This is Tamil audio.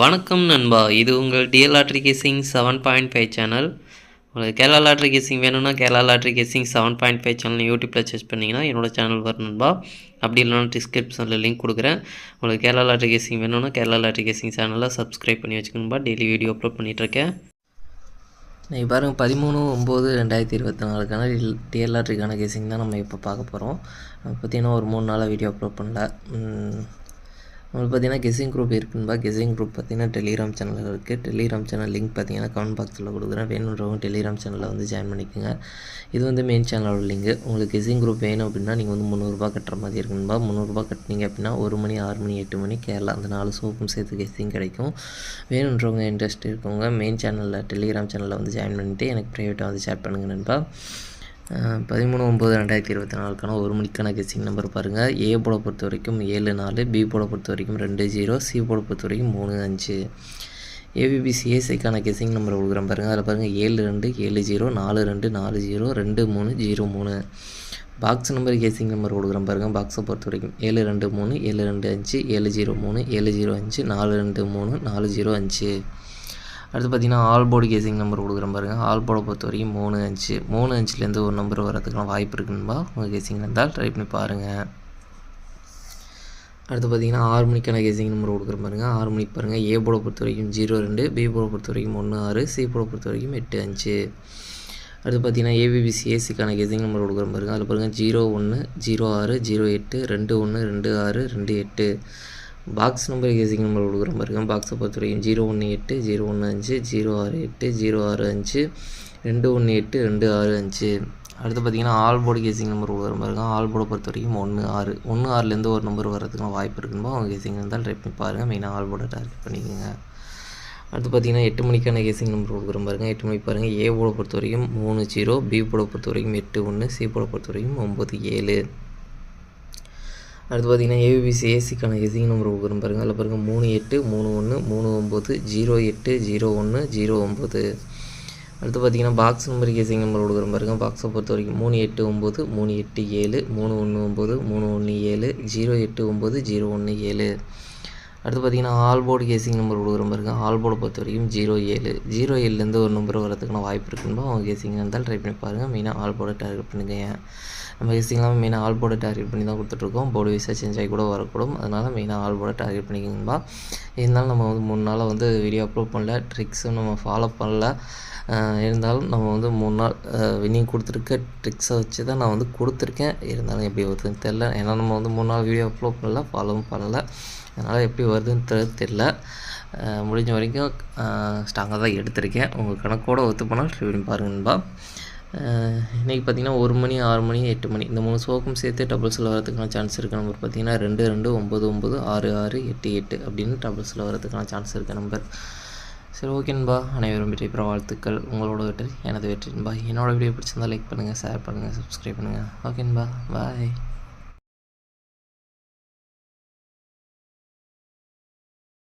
வணக்கம் நண்பா. இது உங்கள் DL lottery guessing seven point five channel உங்களுக்கு கேரளா லாட்ரி கேசிங் வேணும்னா Kerala lottery guessing seven point five channel யூடியூப்பில் சர்ச் பண்ணிங்கன்னா என்னோட சேனல் வரும் நண்பா. அப்படி இல்லைனா டிஸ்கிரிப்ஷனில் லிங்க் கொடுக்குறேன். உங்களுக்கு கேரளா லாட்ரி கேசிங் வேணும்னா கேரளா லாட்ரி கேசிங் சேனலை சப்ஸ்கிரைப் பண்ணி வச்சுக்கணும்பா டெய்லி வீடியோ அப்லோட் பண்ணிகிட்ருக்கேன் நீங்கள் பாருங்கள் பதிமூணு ஒம்பது ரெண்டாயிரத்தி இருபத்தி நாலுக்கான டிஎல் லாட்ரிக்கான கேசிங் தான் நம்ம இப்போ பார்க்க போகிறோம் பார்த்தீங்கன்னா ஒரு மூணு நாளாக வீடியோ அப்லோட் பண்ணல. உங்களுக்கு பார்த்தீங்கன்னா கெஸிங் குரூப் இருக்குன்பா. கெஸிங் குரூப் பார்த்தீங்கன்னா டெலிகிராம் சேனலில் இருக்குது டெலிகிராம் சேனல் லிங்க் பார்த்தீங்கன்னா கமெண்ட் பாக்ஸில் கொடுக்குறேன். வேணுன்றவங்க டெலிகிராம் சேனலில் வந்து ஜாயின் பண்ணிக்கோங்க. இது வந்து மெயின் சேனலோட லிங்க் உங்களுக்கு கெஸிங் குரூப் வேணும் அப்படின்னா நீங்கள் வந்து முந்நூறுரூபா கட்டுற மாதிரி இருக்குன்பா. முந்நூறுரூபா கட்டினீங்க அப்படின்னா ஒரு மணி ஆறு மணி எட்டு மணி கேரளா அந்த நாலு சோப்பும் சேர்த்து கெஸிங் கிடைக்கும். வேணுன்றவங்க இன்ட்ரெஸ்ட் இருக்கவங்க மெயின் சேனலில் டெலிகிராம் சேனலில் வந்து ஜாயின் பண்ணிவிட்டு எனக்கு ப்ரைவேட்டாக வந்து ஷேர் பண்ணுங்க நண்பா. பதிமூணு ஒம்பது ரெண்டாயிரத்தி இருபத்தி நாலுக்கான ஒரு மணிக்கான கெஸ்டிங் நம்பர் பாருங்கள் ஏ போட பொறுத்த வரைக்கும் ஏழு நாலு பி போட பொறுத்த வரைக்கும் ரெண்டு ஜீரோ சி போட பொறுத்த வரைக்கும் மூணு அஞ்சு. ஏபிபி கெஸ்டிங் நம்பர் கொடுக்குறேன் பாருங்கள் அதில் பாருங்கள் ஏழு ரெண்டு ஏழு ஜீரோ நாலு ரெண்டு நாலு ஜீரோ ரெண்டு மூணு ஜீரோ மூணு. பாக்ஸ் நம்பர் கேசிங் நம்பர் கொடுக்குறேன் பாருங்கள் பாக்ஸை பொறுத்த வரைக்கும் ஏழு ரெண்டு மூணு ஏழு ரெண்டு அஞ்சு ஏழு ஜீரோ மூணு ஏழு ஜீரோ அஞ்சு நாலு ரெண்டு மூணு நாலு ஜீரோ அஞ்சு. அடுத்து பார்த்தீங்கன்னா ஆல் போர்டு கேசிங் நம்பர் கொடுக்குறேன் பாருங்கள் ஆல் போர்டை பொறுத்த வரைக்கும் மூணு அஞ்சு. மூணு அஞ்சுலேருந்து ஒரு நம்பர் வரதுக்குலாம் வாய்ப்பு இருக்குன்பா உங்கள் கேசிங் இருந்தால் ட்ரை பண்ணி பாருங்கள் அடுத்து பார்த்தீங்கன்னா ஆறு மணிக்கான கேசிங் நம்பர் கொடுக்குறேன் பாருங்கள் ஆறு மணிக்கு பாருங்கள் ஏ போர்டை பொறுத்த வரைக்கும் ஜீரோ ரெண்டு பி போர்டை பொறுத்த வரைக்கும் ஒன்று ஆறு சி போர்டை பொறுத்த வரைக்கும் எட்டு அஞ்சு. அடுத்து பார்த்தீங்கன்னா ஏபிபிசி ஏசிக்கான கெஸிங் நம்பர் கொடுக்குறேன் பாருங்கள் அதில் பாருங்கள் ஜீரோ ஒன்று ஜீரோ ஆறு ஜீரோ எட்டு ரெண்டு ஒன்று ரெண்டு ஆறு ரெண்டு எட்டு. பாக்ஸ் நம்பர் கெஸிங் நம்பர் கொடுக்குற மாதிரி இருக்கும் பாக்ஸை பொறுத்த வரைக்கும் ஜீரோ ஒன்று எட்டு ஜீரோ ஒன்று அஞ்சு ஜீரோ ஆறு எட்டு ஜீரோ ஆறு அஞ்சு ரெண்டு ஒன்று எட்டு ரெண்டு ஆறு அஞ்சு. அடுத்து பார்த்தீங்கன்னா ஆல் போர்டு கேசிங் நம்பர் கொடுக்குற மாதிரி இருக்கும் ஆல் போர்டை பொறுத்த வரைக்கும் ஒன்று ஆறு. ஒன்று ஆறுலேருந்து ஒரு நம்பர் வரதுக்கான வாய்ப்பு இருக்கும்போது அவங்க கேசிங் இருந்தால் ட்ரை பண்ணி பாருங்கள் மெயினாக ஆல் போர்டை டார்கெட் பண்ணிக்கோங்க. அடுத்து பார்த்தீங்கன்னா எட்டு மணிக்கான கேசிங் நம்பர் கொடுக்குற பாருங்க. எட்டு மணிக்கு பாருங்கள் ஏ போட பொறுத்த வரைக்கும் மூணு ஜீரோ பி போட பொறுத்த வரைக்கும் எட்டு ஒன்று சி போட பொறுத்த வரைக்கும் ஒம்பது ஏழு. அடுத்து பார்த்தீங்கன்னா ஏபிசி ஏசிக்கான எசிங் நம்பர் கொடுக்குறோம் பாருங்கள் அதில் பாருங்கள் மூணு எட்டு மூணு ஒன்று மூணு ஒம்பது ஜீரோ எட்டு ஜீரோ ஒன்று ஜீரோ ஒம்பது அடுத்து பார்த்தீங்கன்னா பாக்ஸ் நம்பர் கேசிங் நம்பர் கொடுக்குறேன் பாருங்கள் பாக்ஸை பொறுத்த வரைக்கும் மூணு எட்டு ஒம்பது மூணு எட்டு ஏழு மூணு ஒன்று ஒம்பது மூணு ஒன்று ஏழு ஜீரோ எட்டு ஒம்பது ஜீரோ ஒன்று ஏழு. அடுத்து பார்த்தீங்கன்னா ஆல்போர்டு கேசிங் நம்பர் கொடுக்குற பாருங்க ஆல் போர்டை பொறுத்த வரைக்கும் ஜீரோ ஏழு. ஜீரோ ஏழுலேருந்து ஒரு நம்பர் வரதுக்கான வாய்ப்பு இருக்குன்னு அவங்க கேசிங் இருந்தால் ட்ரை பண்ணி பாருங்கள் மெயினாக ஆல் டார்கெட் பண்ணுங்க நம்ம கேசிங்லாம் மெயினாக ஆல்போர்டை டார்கெட் பண்ணி தான் கொடுத்துட்ருக்கோம் போர்டு வைஸாக சேஞ்ச் ஆகி கூட வரக்கூடும். அதனால் மெயினாக ஆல்போர்டை டார்கெட் பண்ணிக்கணும்பா இருந்தாலும் நம்ம வந்து மூணு நாளாக வந்து வீடியோ அப்லோட் பண்ணல. ட்ரிக்ஸும் நம்ம ஃபாலோ பண்ணல. இருந்தாலும் நம்ம வந்து மூணு நாள் வின்னிங் கொடுத்துருக்க ட்ரிக்ஸை வச்சு தான் நான் வந்து கொடுத்துருக்கேன். இருந்தாலும் எப்படி வருதுன்னு தெரில ஏன்னா நம்ம வந்து மூணு நாள் வீடியோ அப்லோட் பண்ணல. ஃபாலோவும் பண்ணல. அதனால் எப்படி வருதுன்னு தெரில முடிஞ்ச வரைக்கும் ஸ்ட்ராங்காக தான் எடுத்திருக்கேன். உங்கள் கணக்கோடு ஒத்து போனால் ட்ரை பண்ணி இன்றைக்கி நண்பா. பார்த்தீங்கன்னா ஒரு மணி ஆறு மணி எட்டு மணி இந்த மூணு ஷோக்கும் சேர்த்து டபுள்ஸில் வரதுக்கான சான்ஸ் இருக்குது நம்பர் பார்த்தீங்கன்னா ரெண்டு ரெண்டு ஒம்பது ஒம்பது ஆறு ஆறு எட்டு எட்டு அப்படின்னு டபுள்ஸில் வரதுக்கான சான்ஸ் இருக்குது நம்பர் சரி ஓகேன்பா அனைவரும் வெற்றி பெற வாழ்த்துக்கள். உங்களோட வெற்றி எனது வெற்றின்பா என்னோட வீடியோ பிடிச்சிருந்தா லைக் பண்ணுங்கள் ஷேர் பண்ணுங்கள் சப்ஸ்கிரைப் பண்ணுங்கள் ஓகேன்பா பாய்